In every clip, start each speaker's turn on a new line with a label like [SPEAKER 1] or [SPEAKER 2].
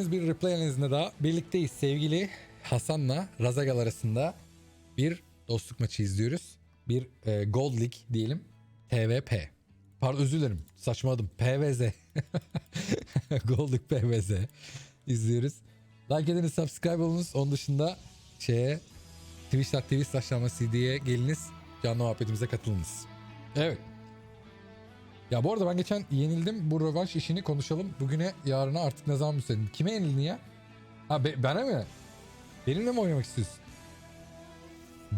[SPEAKER 1] geldiniz bir replay analizinde daha. Birlikteyiz sevgili Hasan'la Razagal arasında bir dostluk maçı izliyoruz. Bir e, Gold League diyelim. TVP. Pardon özür dilerim. Saçmaladım. PVZ. Gold League PVZ izliyoruz. Like ediniz, subscribe olunuz. Onun dışında şeye Twitch.tv slash CD'ye geliniz. Canlı muhabbetimize katılınız. Evet. Ya bu arada ben geçen yenildim. Bu rövanş işini konuşalım. Bugüne yarına artık ne zaman müsaitim. Kime yenildin ya? Ha be, bana mı? Benimle mi oynamak istiyorsun?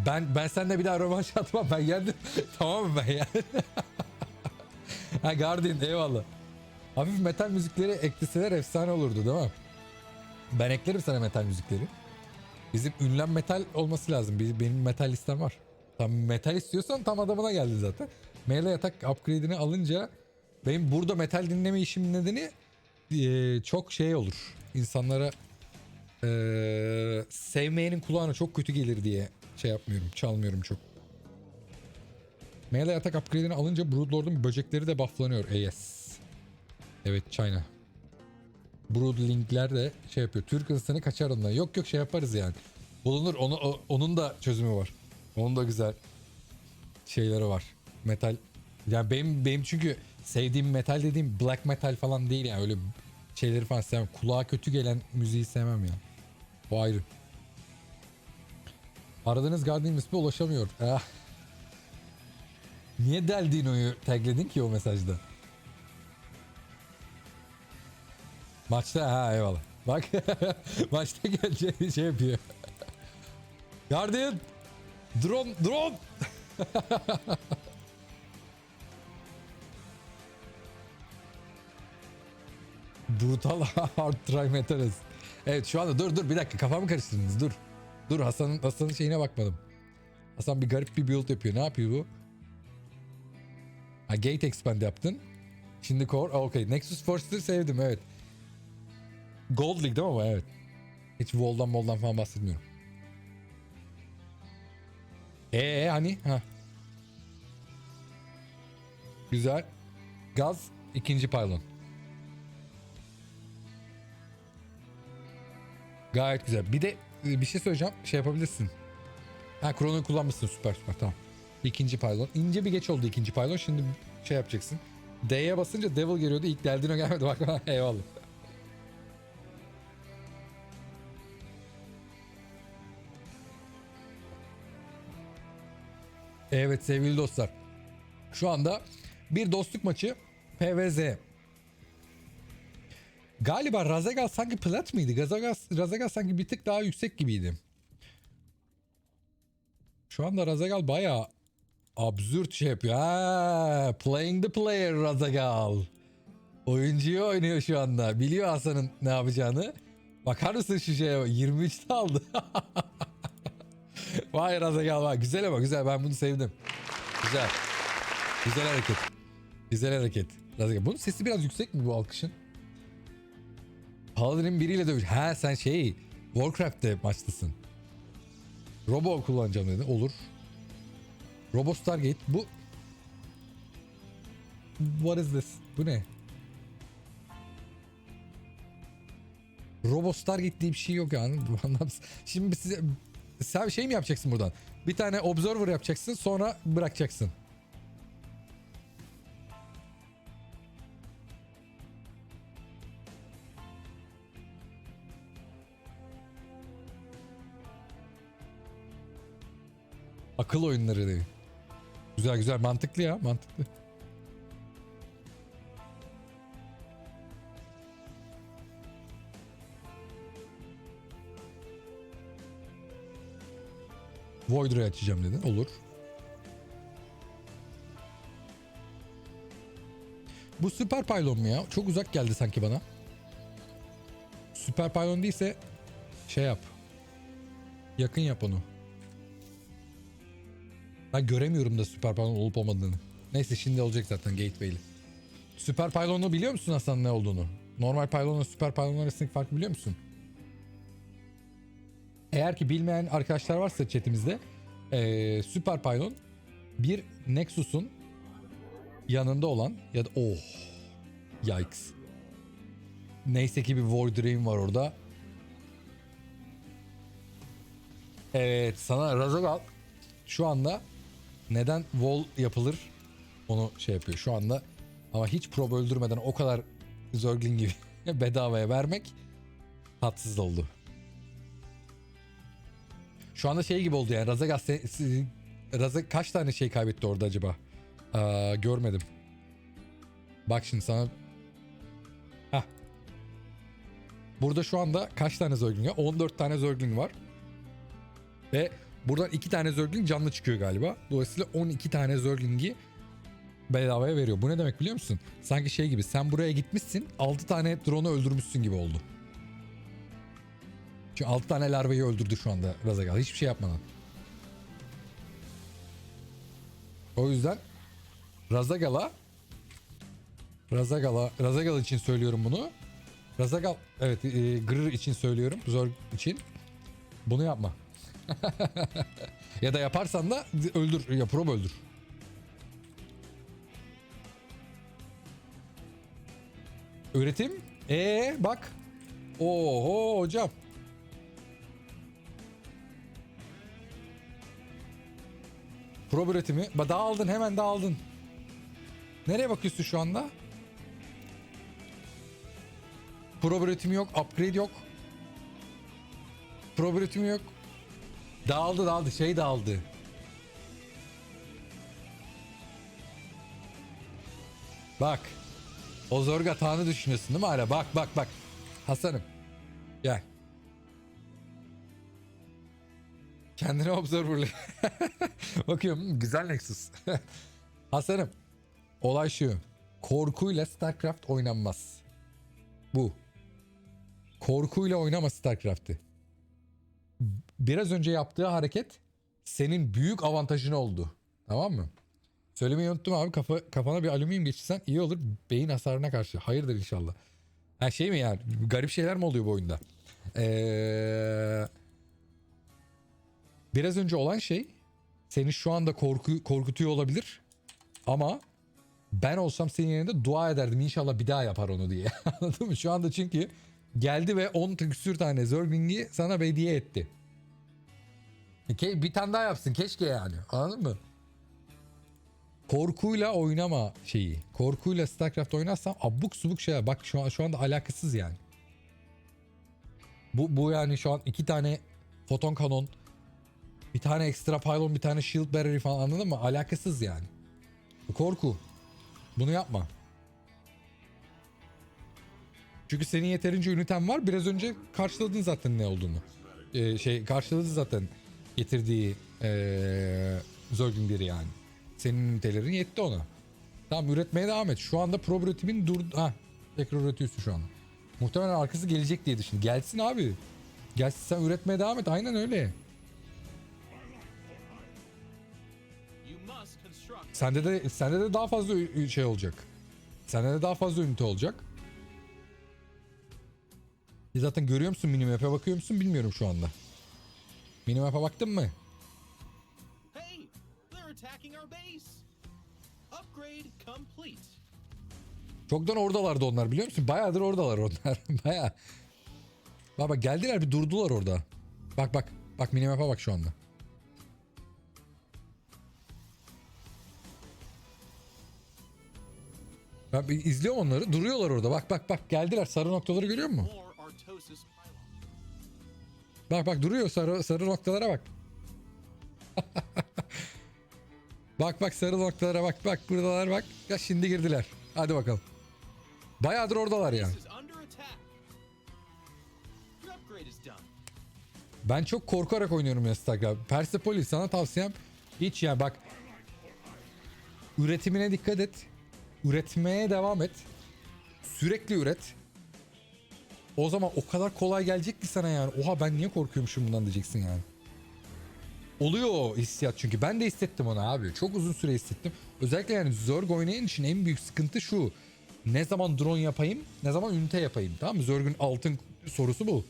[SPEAKER 1] Ben ben seninle bir daha rövanş atmam. Ben yendim. tamam mı ben yani? ha Guardian eyvallah. Hafif metal müzikleri ekleseler efsane olurdu değil mi? Ben eklerim sana metal müzikleri. Bizim ünlem metal olması lazım. Benim metal listem var. Tam metal istiyorsan tam adamına geldi zaten. Melee atak upgrade'ini alınca benim burada metal dinleme işimin nedeni eee, çok şey olur. İnsanlara eee, sevmeyenin kulağına çok kötü gelir diye şey yapmıyorum. Çalmıyorum çok. Melee atak upgrade'ini alınca Broodlord'un böcekleri de bufflanıyor. E, yes. Evet China. Broodling'ler de şey yapıyor. Türk insanı kaçar ondan. Yok yok şey yaparız yani. Bulunur. Onu, onun da çözümü var. Onun da güzel şeyleri var. Metal. Yani benim, benim çünkü sevdiğim metal dediğim black metal falan değil yani. Öyle şeyleri falan sevmem. Kulağa kötü gelen müziği sevmem ya. O ayrı. Aradığınız Guardian ismi ulaşamıyor. Ah. Niye Deldino'yu tagledin ki o mesajda? Maçta ha eyvallah. Bak maçta geleceği şey yapıyor. Guardian! Drone! Drone! Brutal hard try metals. Evet şu anda dur dur bir dakika kafamı karıştırdınız dur. Dur Hasan'ın Hasan'ın şeyine bakmadım. Hasan bir garip bir build yapıyor. Ne yapıyor bu? Ha, gate expand yaptın. Şimdi core. Okey. Nexus Force'ları sevdim evet. Gold League değil mi ama evet. Hiç Wall'dan Wall'dan falan bahsetmiyorum. Ee hani ha. Güzel. Gaz ikinci pylon. Gayet güzel. Bir de e, bir şey söyleyeceğim. Şey yapabilirsin. Ha kronoyu kullanmışsın süper süper tamam. İkinci pylon. İnce bir geç oldu ikinci pylon. Şimdi şey yapacaksın. D'ye basınca Devil geliyordu. İlk Deldino gelmedi. Bak eyvallah. Evet sevgili dostlar. Şu anda bir dostluk maçı PVZ. Galiba Razagal sanki plat mıydı? Razagal, Razagal sanki bir tık daha yüksek gibiydi. Şu anda Razagal bayağı absürt şey yapıyor. Ha, playing the player Razagal. Oyuncuyu oynuyor şu anda. Biliyor Hasan'ın ne yapacağını. Bakar mısın şu şeye? 23'te aldı. Vay Razagal vay. Güzel ama güzel. Ben bunu sevdim. Güzel. Güzel hareket. Güzel hareket. Razagal. Bunun sesi biraz yüksek mi bu alkışın? Paladin'in biriyle dövüş. Ha sen şey Warcraft'te maçtasın. Robo kullanacağım dedi. Olur. Robo Stargate. Bu What is this? Bu ne? Robo Stargate diye bir şey yok yani. Şimdi size sen şey mi yapacaksın buradan? Bir tane observer yapacaksın sonra bırakacaksın. Akıl oyunları değil. Güzel güzel mantıklı ya mantıklı. Void'u açacağım dedin. Olur. Bu süper pylon mu ya? Çok uzak geldi sanki bana. Süper pylon değilse şey yap. Yakın yap onu. Ben göremiyorum da süper pylon olup olmadığını. Neyse şimdi olacak zaten gateway'li. Süper pylon'u biliyor musun Hasan ne olduğunu? Normal pylonla süper pylon arasındaki farkı biliyor musun? Eğer ki bilmeyen arkadaşlar varsa chatimizde eee süper pylon bir Nexus'un yanında olan ya da oh yikes neyse ki bir Void Rain var orada. Evet sana Razagal şu anda neden wall yapılır onu şey yapıyor şu anda ama hiç probe öldürmeden o kadar Zergling gibi bedavaya vermek tatsız oldu. Şu anda şey gibi oldu yani Razagal se- si- Razag kaç tane şey kaybetti orada acaba? Aa, görmedim. Bak şimdi sana Heh. Burada şu anda kaç tane Zergling var? 14 tane Zergling var. Ve buradan 2 tane Zergling canlı çıkıyor galiba. Dolayısıyla 12 tane Zergling'i bedavaya veriyor. Bu ne demek biliyor musun? Sanki şey gibi sen buraya gitmişsin 6 tane drone'u öldürmüşsün gibi oldu. Çünkü 6 tane larvayı öldürdü şu anda Razagal. Hiçbir şey yapmadan. O yüzden Razagal'a Razagal'a Razagal için söylüyorum bunu. Razagal evet e, Grr için söylüyorum. Zor için. Bunu yapma. Ya da yaparsan da öldür. Ya probe öldür. Üretim. Ee bak. Oho hocam. Probe üretimi. Ba dağıldın hemen dağıldın. Nereye bakıyorsun şu anda? Probe üretimi yok. Upgrade yok. Probe üretimi yok. Dağıldı dağıldı. Şey dağıldı. Bak. O zorga tağını düşünüyorsun değil mi hala? Bak bak bak. Hasan'ım. Gel. Kendine observerlı. Bakıyorum güzel Nexus. Hasan'ım. Olay şu. Korkuyla StarCraft oynanmaz. Bu. Korkuyla oynama StarCraft'ı. Biraz önce yaptığı hareket senin büyük avantajın oldu. Tamam mı? Söylemeyi unuttum abi. Kafa, kafana bir alüminyum geçirsen iyi olur. Beyin hasarına karşı. Hayırdır inşallah. Ha şey mi yani? Garip şeyler mi oluyor bu oyunda? Eee... Biraz önce olan şey seni şu anda korku, korkutuyor olabilir. Ama ben olsam senin yerinde dua ederdim inşallah bir daha yapar onu diye. Anladın mı? Şu anda çünkü geldi ve 10 küsür tane Zergling'i sana hediye etti. Ke- Bir tane daha yapsın keşke yani. Anladın mı? Korkuyla oynama şeyi. Korkuyla StarCraft oynarsan abuk subuk şeyler. Bak şu, an, şu anda alakasız yani. Bu, bu yani şu an iki tane foton kanon, bir tane ekstra pylon, bir tane shield barrier falan anladın mı? Alakasız yani. Korku. Bunu yapma. Çünkü senin yeterince üniten var. Biraz önce karşıladın zaten ne olduğunu. Ee, şey karşıladı zaten getirdiği ee, Zerglingleri yani. Senin ünitelerin yetti ona. Tamam üretmeye devam et. Şu anda pro üretimin dur... Ha tekrar üretiyorsun şu anda. Muhtemelen arkası gelecek diye düşün. Gelsin abi. Gelsin sen üretmeye devam et. Aynen öyle. Sende de sende de daha fazla şey olacak. Sende de daha fazla ünite olacak. E zaten görüyor musun minimap'e bakıyor musun bilmiyorum şu anda. Minimap'e baktın mı?
[SPEAKER 2] Hey! They're attacking our base! Upgrade complete.
[SPEAKER 1] Çoktan oradalardı onlar biliyor musun? Bayağıdır oradalar onlar. Bayağı. Bak bak geldiler bir durdular orada. Bak bak. Bak minimap'e bak şu anda. Ben izliyorum onları. Duruyorlar orada. Bak bak bak geldiler. Sarı noktaları görüyor musun? Bak bak duruyor sarı sarı noktalara bak. bak bak sarı noktalara bak bak buradalar bak. Ya şimdi girdiler. Hadi bakalım. Bayağıdır oradalar
[SPEAKER 2] done.
[SPEAKER 1] Ben çok korkarak oynuyorum Instagram. Persepolis sana tavsiyem hiç yani bak üretimine dikkat et. Üretmeye devam et. Sürekli üret. O zaman o kadar kolay gelecek ki sana yani. Oha ben niye korkuyormuşum bundan diyeceksin yani. Oluyor o hissiyat çünkü. Ben de hissettim onu abi. Çok uzun süre hissettim. Özellikle yani Zerg oynayan için en büyük sıkıntı şu. Ne zaman drone yapayım, ne zaman ünite yapayım. Tamam mı? Zerg'ün altın sorusu bu.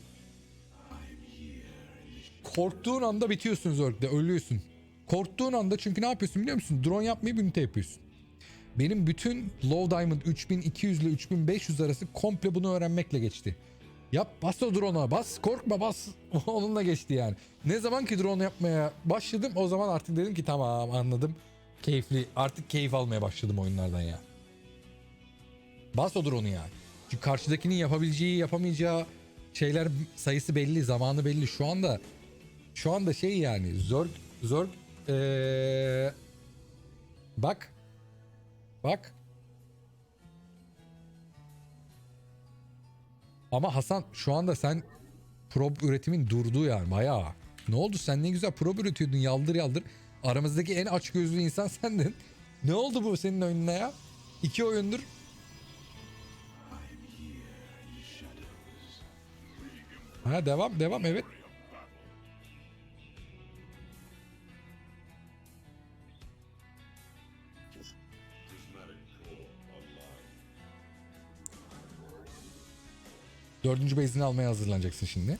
[SPEAKER 1] Korktuğun anda bitiyorsun Zerg'de, ölüyorsun. Korktuğun anda çünkü ne yapıyorsun biliyor musun? Drone yapmayıp ünite yapıyorsun. Benim bütün Low Diamond 3200 ile 3500 arası komple bunu öğrenmekle geçti. Yap bas o drone'a bas korkma bas onunla geçti yani. Ne zaman ki drone yapmaya başladım o zaman artık dedim ki tamam anladım. Keyifli artık keyif almaya başladım oyunlardan ya. Bas o drone'u yani. Çünkü karşıdakinin yapabileceği yapamayacağı şeyler sayısı belli zamanı belli. Şu anda şu anda şey yani zor zor ee, bak bak Ama Hasan şu anda sen prob üretimin durdu yani bayağı. Ne oldu sen ne güzel prob üretiyordun yaldır yaldır. Aramızdaki en aç gözlü insan sendin. Ne oldu bu senin oyununa ya? İki oyundur. Ha devam devam evet. Dördüncü base'ini almaya hazırlanacaksın şimdi.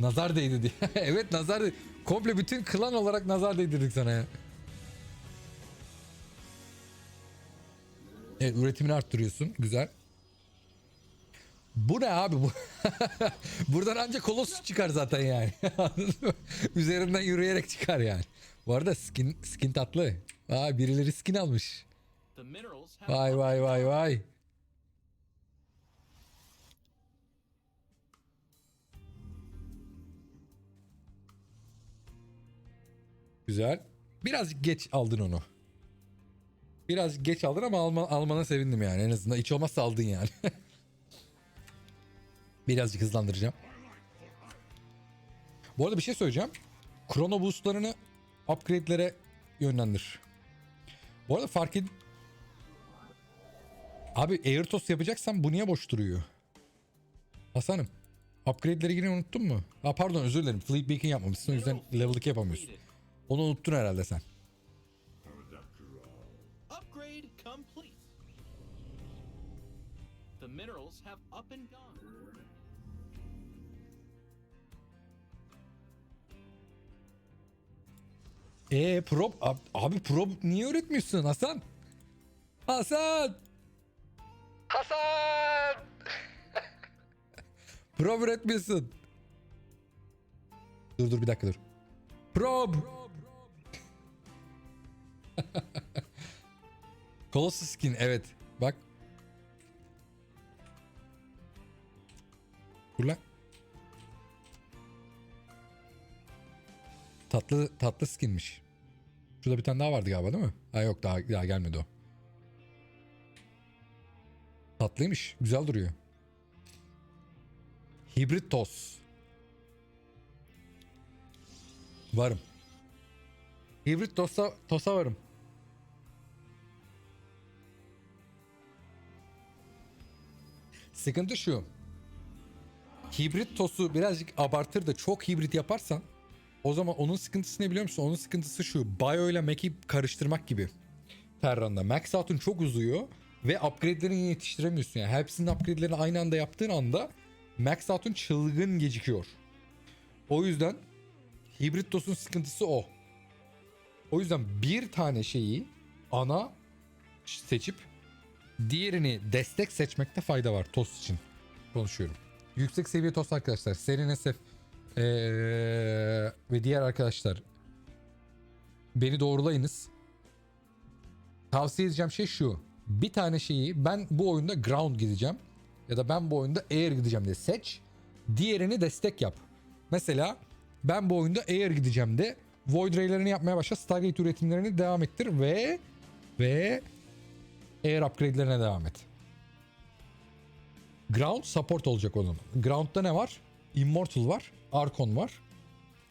[SPEAKER 1] Nazar değdi diye. evet nazar değdi. Komple bütün klan olarak nazar değdirdik sana ya. Evet üretimini arttırıyorsun. Güzel. Bu ne abi bu? Buradan ancak kolos çıkar zaten yani. Üzerinden yürüyerek çıkar yani. Bu arada skin, skin tatlı. Aa birileri skin almış. Vay vay vay vay. Güzel. Birazcık geç aldın onu. Biraz geç aldın ama alma, almana sevindim yani. En azından hiç olmazsa aldın yani. Birazcık hızlandıracağım. Bu arada bir şey söyleyeceğim. Chrono boostlarını upgrade'lere yönlendir. Bu arada fark ed... Abi Airtos yapacaksan bu niye boş duruyor? Hasan'ım. Upgrade'leri yine unuttun mu? Ha pardon özür dilerim. Fleet Beacon yapmamışsın o yüzden level 2 yapamıyorsun. Onu unuttun herhalde sen.
[SPEAKER 2] upgrade complete. The minerals have up and gone.
[SPEAKER 1] Ee prop ab- abi prop niye öğretmiyorsun Hasan? Hasan! Hasan! prop üretmiyorsun. Dur dur bir dakika dur. Prop! Colossus skin evet. Bak. Dur. Tatlı tatlı skinmiş. Şurada bir tane daha vardı galiba değil mi? Ha yok daha, daha gelmedi o. Tatlıymış. Güzel duruyor. Hibrit toz. Varım. Hibrit tosa, tosa varım. Sıkıntı şu. Hibrit tosu birazcık abartır da çok hibrit yaparsan o zaman onun sıkıntısı ne biliyor musun? Onun sıkıntısı şu. Bio ile Mac'i karıştırmak gibi. Terran'da. Max Out'un çok uzuyor ve upgrade'lerini yetiştiremiyorsun. Yani hepsinin upgrade'lerini aynı anda yaptığın anda Max Out'un çılgın gecikiyor. O yüzden hibrit tosun sıkıntısı o. O yüzden bir tane şeyi ana seçip diğerini destek seçmekte fayda var tost için. Konuşuyorum. Yüksek seviye tost arkadaşlar. Serin SF ee, ve diğer arkadaşlar beni doğrulayınız. Tavsiye edeceğim şey şu. Bir tane şeyi ben bu oyunda ground gideceğim ya da ben bu oyunda air gideceğim diye seç. Diğerini destek yap. Mesela ben bu oyunda air gideceğim de Void Ray'lerini yapmaya başla. Stargate üretimlerini devam ettir ve ve air upgrade'lerine devam et. Ground support olacak o zaman. Ground'da ne var? Immortal var. Archon var.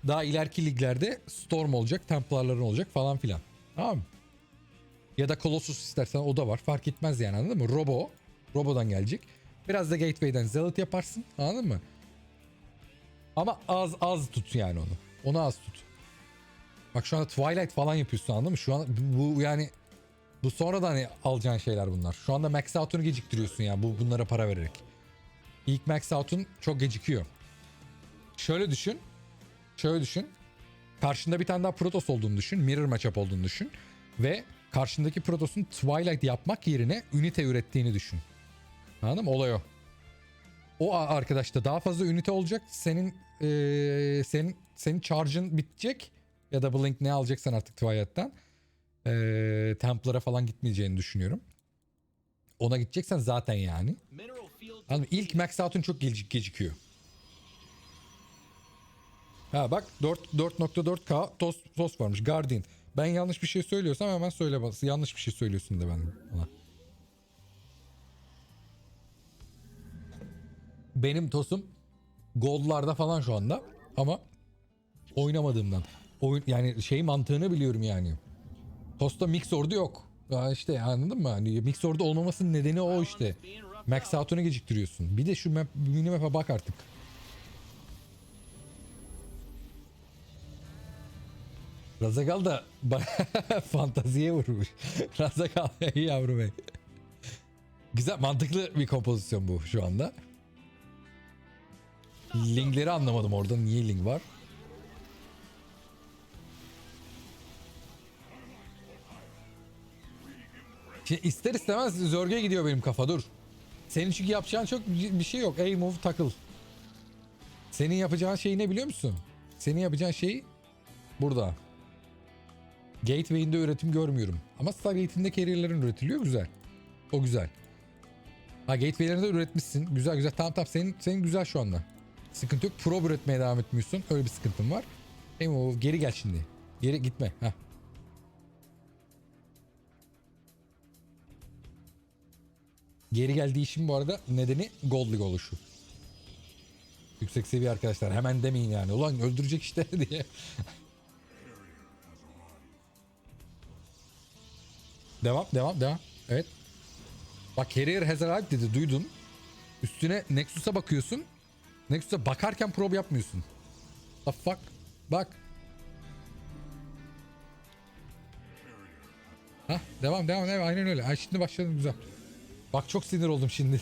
[SPEAKER 1] Daha ileriki liglerde Storm olacak, Templar'ların olacak falan filan. Tamam mı? Ya da Colossus istersen o da var. Fark etmez yani anladın mı? Robo. Robo'dan gelecek. Biraz da Gateway'den Zealot yaparsın. Anladın mı? Ama az az tut yani onu. Onu az tut. Bak şu anda Twilight falan yapıyorsun anladın mı? Şu an bu yani bu sonradan alacağın şeyler bunlar. Şu anda Max Out'unu geciktiriyorsun yani bu bunlara para vererek. İlk Max Out'un çok gecikiyor. Şöyle düşün. Şöyle düşün. Karşında bir tane daha Protoss olduğunu düşün. Mirror matchup olduğunu düşün. Ve karşındaki Protos'un Twilight yapmak yerine ünite ürettiğini düşün. Anladın mı? Olay o. O a- arkadaş da daha fazla ünite olacak. Senin eee, senin senin charge'ın bitecek. Ya da Blink ne alacaksan artık Twilight'tan. Eee Templar'a falan gitmeyeceğini düşünüyorum. Ona gideceksen zaten yani. Mı? İlk max out'un çok gecik gecikiyor. Ha bak 4 4.4K toz toz varmış. Guardian. Ben yanlış bir şey söylüyorsam hemen söyle bana. Yanlış bir şey söylüyorsun de ben bana. Benim tosum gold'larda falan şu anda ama oynamadığımdan. Oyun yani şey mantığını biliyorum yani. Tosta mix ordu yok. Ya işte anladın mı? Hani mix ordu olmamasının nedeni o işte. Max out'unu geciktiriyorsun. Bir de şu map, minimap'e bak artık. Razagal da fantaziye vurmuş. Razagal ey yavrum ey. Güzel mantıklı bir kompozisyon bu şu anda. Linkleri anlamadım orada. Niye link var? Şimdi ister istemez zörge gidiyor benim kafa dur. Senin çünkü yapacağın çok bir şey yok. Ey move takıl. Senin yapacağın şey ne biliyor musun? Senin yapacağın şey burada. Gateway'inde üretim görmüyorum. Ama Stargate'inde carrier'ların üretiliyor güzel. O güzel. Ha gateway'lerinde üretmişsin. Güzel güzel. Tamam tamam senin, senin güzel şu anda. Sıkıntı yok. Probe üretmeye devam etmiyorsun. Öyle bir sıkıntın var. Ey move geri gel şimdi. Geri gitme. Heh. Geri geldiği işin bu arada nedeni Gold League oluşu. Yüksek seviye arkadaşlar hemen demeyin yani. Ulan öldürecek işte diye. devam devam devam. Evet. Bak Carrier has arrived dedi duydun. Üstüne Nexus'a bakıyorsun. Nexus'a bakarken probe yapmıyorsun. The fuck? Bak. Hah devam devam devam aynen öyle. Ay şimdi başladım güzel. Bak çok sinir oldum şimdi.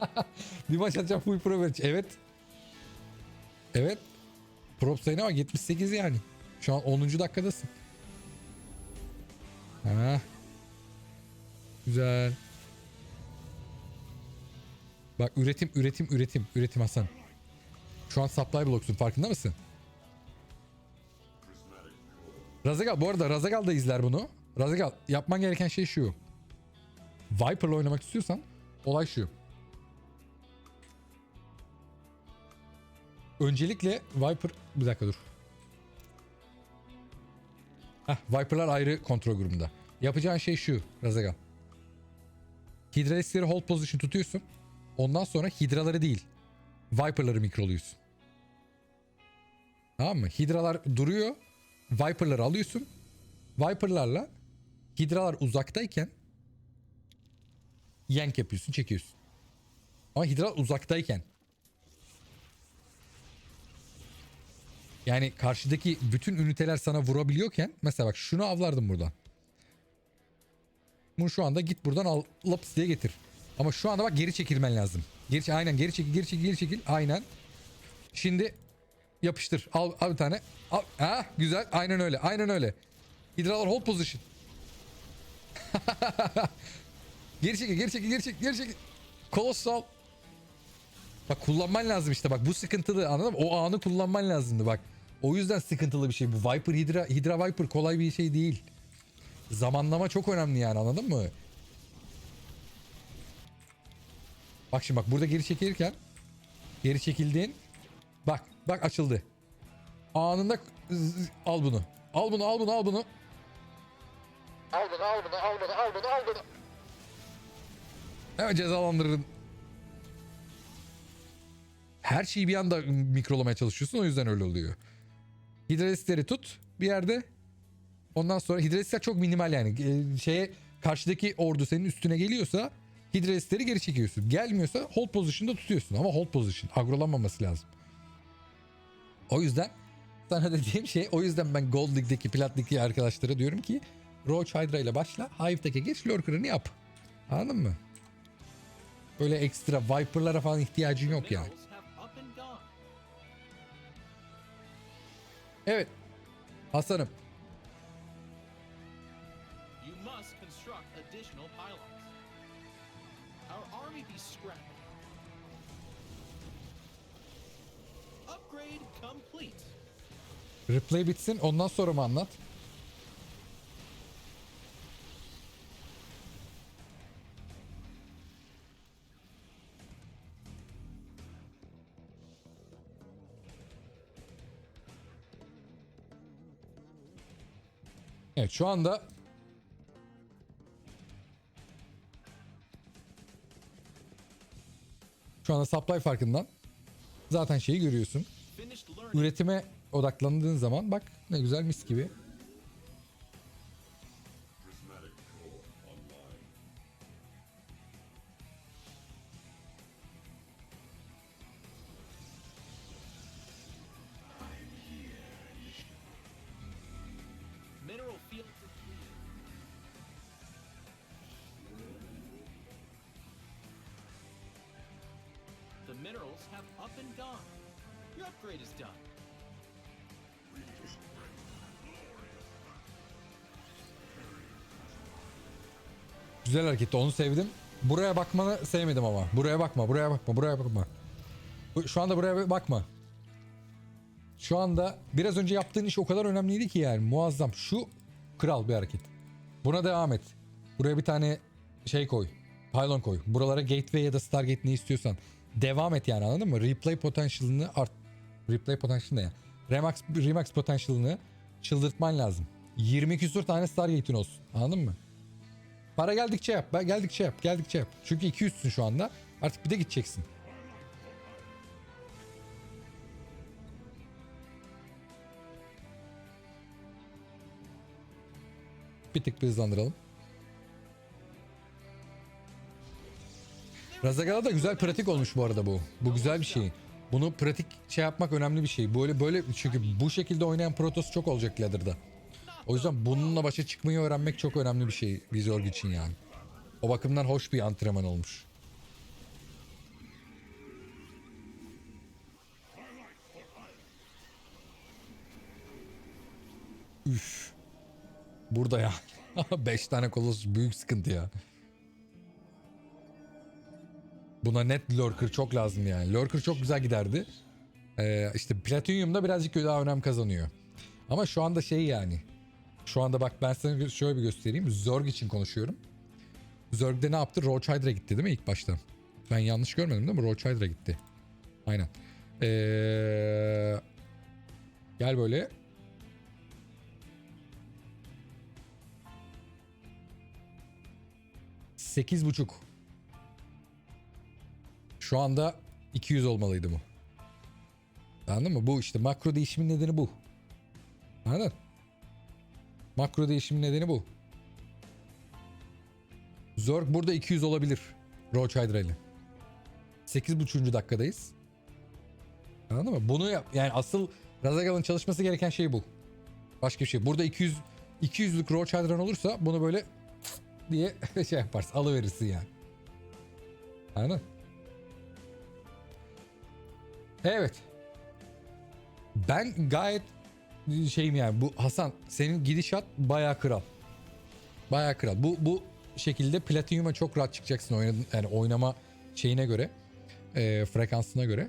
[SPEAKER 1] bir maç atacağım full pro verecek. Evet. Evet. Prop sayın ama 78 yani. Şu an 10. dakikadasın. Ha. Güzel. Bak üretim üretim üretim üretim Hasan. Şu an supply blocksun farkında mısın? Razagal bu arada Razagal da izler bunu. Razagal yapman gereken şey şu. Viper'la oynamak istiyorsan olay şu. Öncelikle Viper bir dakika dur. Heh, Viper'lar ayrı kontrol grubunda. Yapacağın şey şu Razagal. Hydralisleri hold position tutuyorsun. Ondan sonra hidraları değil. Viper'ları mikroluyorsun. Tamam mı? Hidralar duruyor. Viper'ları alıyorsun. Viper'larla hidralar uzaktayken yank yapıyorsun, çekiyorsun. Ama hidral uzaktayken. Yani karşıdaki bütün üniteler sana vurabiliyorken mesela bak şunu avlardım buradan. Bunu şu anda git buradan al laps diye getir. Ama şu anda bak geri çekilmen lazım. Geri aynen geri çekil geri çekil geri çekil aynen. Şimdi yapıştır. Al, al bir tane. Al. Ha güzel. Aynen öyle. Aynen öyle. Hidralar hold position. Geri çekil, geri çekil, geri çekil, geri çekil. Kolossal. Bak kullanman lazım işte bak bu sıkıntılı anladın mı? O anı kullanman lazımdı bak. O yüzden sıkıntılı bir şey bu. Viper Hydra, Hydra Viper kolay bir şey değil. Zamanlama çok önemli yani anladın mı? Bak şimdi bak burada geri çekilirken geri çekildiğin bak bak açıldı. Anında al bunu. Al bunu al bunu al bunu. Al bunu al bunu al bunu al bunu al bunu. Hemen cezalandırırım. Her şeyi bir anda mikrolamaya çalışıyorsun o yüzden öyle oluyor. Hidralisleri tut bir yerde. Ondan sonra hidralisler çok minimal yani. Ee, şeye karşıdaki ordu senin üstüne geliyorsa hidralisleri geri çekiyorsun. Gelmiyorsa hold position'da tutuyorsun ama hold position agrolanmaması lazım. O yüzden sana dediğim şey o yüzden ben Gold League'deki Plat League'deki arkadaşlara diyorum ki Roach Hydra ile başla. Hive'daki geç Lurker'ını yap. Anladın mı? Böyle ekstra Viper'lara falan ihtiyacın yok yani. Evet. Hasan'ım. Replay bitsin ondan sonra mı anlat? Evet şu anda şu anda supply farkından zaten şeyi görüyorsun üretime odaklandığın zaman bak ne güzel mis gibi.
[SPEAKER 2] Minerals have up and gone. Your upgrade is done.
[SPEAKER 1] Güzel hareketti onu sevdim. Buraya bakmanı sevmedim ama. Buraya bakma, buraya bakma, buraya bakma. Şu anda buraya bakma. Şu anda biraz önce yaptığın iş o kadar önemliydi ki yani muazzam. Şu kral bir hareket. Buna devam et. Buraya bir tane şey koy. Pylon koy. Buralara gateway ya da stargate ne istiyorsan. Devam et yani anladın mı? Replay potential'ını art. Replay potential ne ya? Remax, Remax potential'ını çıldırtman lazım. 20 küsur tane stargate'in olsun. Anladın mı? Para geldikçe yap. Geldikçe yap. Geldikçe yap. Çünkü 200'sün şu anda. Artık bir de gideceksin. Bir tık bir hızlandıralım. Razagala da güzel pratik olmuş bu arada bu. Bu güzel bir şey. Bunu pratik şey yapmak önemli bir şey. Böyle böyle çünkü bu şekilde oynayan Protoss çok olacak Ladder'da. O yüzden bununla başa çıkmayı öğrenmek çok önemli bir şey Vizorg için yani. O bakımdan hoş bir antrenman olmuş. Üf. Burada ya. 5 tane kolos büyük sıkıntı ya. Buna net lurker çok lazım yani. Lurker çok güzel giderdi. Ee, işte Platinum'da birazcık daha önem kazanıyor. Ama şu anda şey yani. Şu anda bak ben sana şöyle bir göstereyim. Zorg için konuşuyorum. Zorg'de ne yaptı? Roach Hydra gitti değil mi ilk başta? Ben yanlış görmedim değil mi? Roach Hydra gitti. Aynen. Ee, gel böyle. Sekiz buçuk. Şu anda 200 olmalıydı bu. Anladın mı? Bu işte makro değişimin nedeni bu. Anladın? Makro değişimin nedeni bu. Zorg burada 200 olabilir. Roach Hydra ile. 8.5. dakikadayız. Anladın mı? Bunu yap. Yani asıl Razagal'ın çalışması gereken şey bu. Başka bir şey. Burada 200 200'lük Roach Hydra'nın olursa bunu böyle diye şey yaparsın. Alıverirsin yani. Anladın? Evet. Ben gayet şeyim yani bu Hasan senin gidişat bayağı kral. Bayağı kral. Bu bu şekilde Platinum'a çok rahat çıkacaksın oynadın yani oynama şeyine göre, e, frekansına göre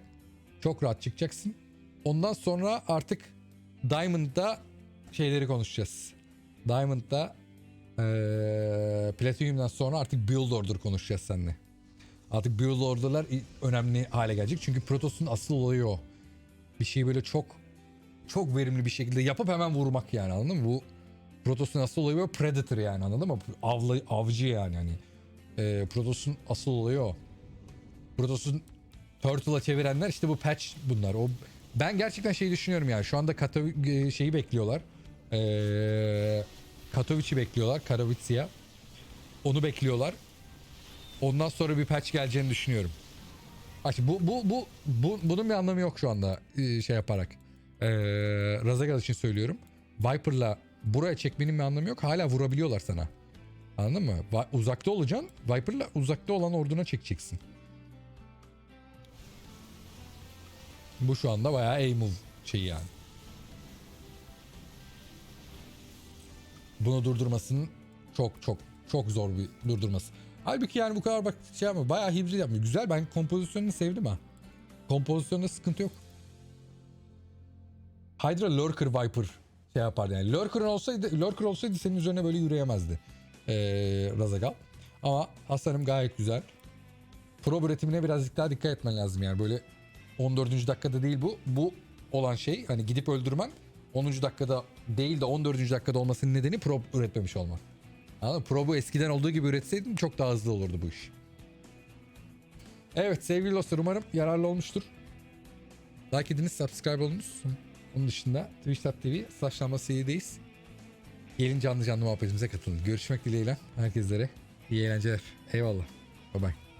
[SPEAKER 1] çok rahat çıkacaksın. Ondan sonra artık Diamond'da şeyleri konuşacağız. Diamond'da e, Platinum'dan sonra artık Build Order konuşacağız seninle. Artık Build Order'lar önemli hale gelecek. Çünkü Protos'un asıl olayı o. Bir şeyi böyle çok çok verimli bir şekilde yapıp hemen vurmak yani anladın mı? Bu Protos'un asıl olayı böyle Predator yani anladın mı? Avlı, avcı yani hani. Ee, Protos'un asıl olayı o. Protos'un Turtle'a çevirenler işte bu patch bunlar. O ben gerçekten şeyi düşünüyorum yani. Şu anda Katow- şeyi bekliyorlar. Ee, Katowic'i bekliyorlar. Katowice'ya. Onu bekliyorlar. Ondan sonra bir patch geleceğini düşünüyorum. Bak bu, bu, bu, bu, bunun bir anlamı yok şu anda e, şey yaparak. Ee, Razagal için söylüyorum. Viper'la buraya çekmenin bir anlamı yok. Hala vurabiliyorlar sana. Anladın mı? Uzakta olacaksın. Viper'la uzakta olan orduna çekeceksin. Bu şu anda bayağı aim move şeyi yani. Bunu durdurmasının çok çok Çok zor bir durdurması. Halbuki yani bu kadar bak şey yapma. Bayağı hibrit yapmıyor. Güzel ben kompozisyonunu sevdim ha. Kompozisyonda sıkıntı yok. Hydra Lurker Viper şey yapardı yani. Lurker olsaydı, Lurker olsaydı senin üzerine böyle yürüyemezdi. Ee, Razagal. Ama hasarım gayet güzel. Pro üretimine birazcık daha dikkat etmen lazım yani. Böyle 14. dakikada değil bu. Bu olan şey hani gidip öldürmen 10. dakikada değil de 14. dakikada olmasının nedeni pro üretmemiş olman. Anladın? Prob'u eskiden olduğu gibi üretseydin çok daha hızlı olurdu bu iş. Evet sevgili dostlar umarım yararlı olmuştur. Like ediniz, subscribe olunuz. Onun dışında twitch.tv slash serideyiz. Gelin canlı canlı muhabbetimize katılın. Görüşmek dileğiyle herkeslere iyi eğlenceler. Eyvallah. Bye bye.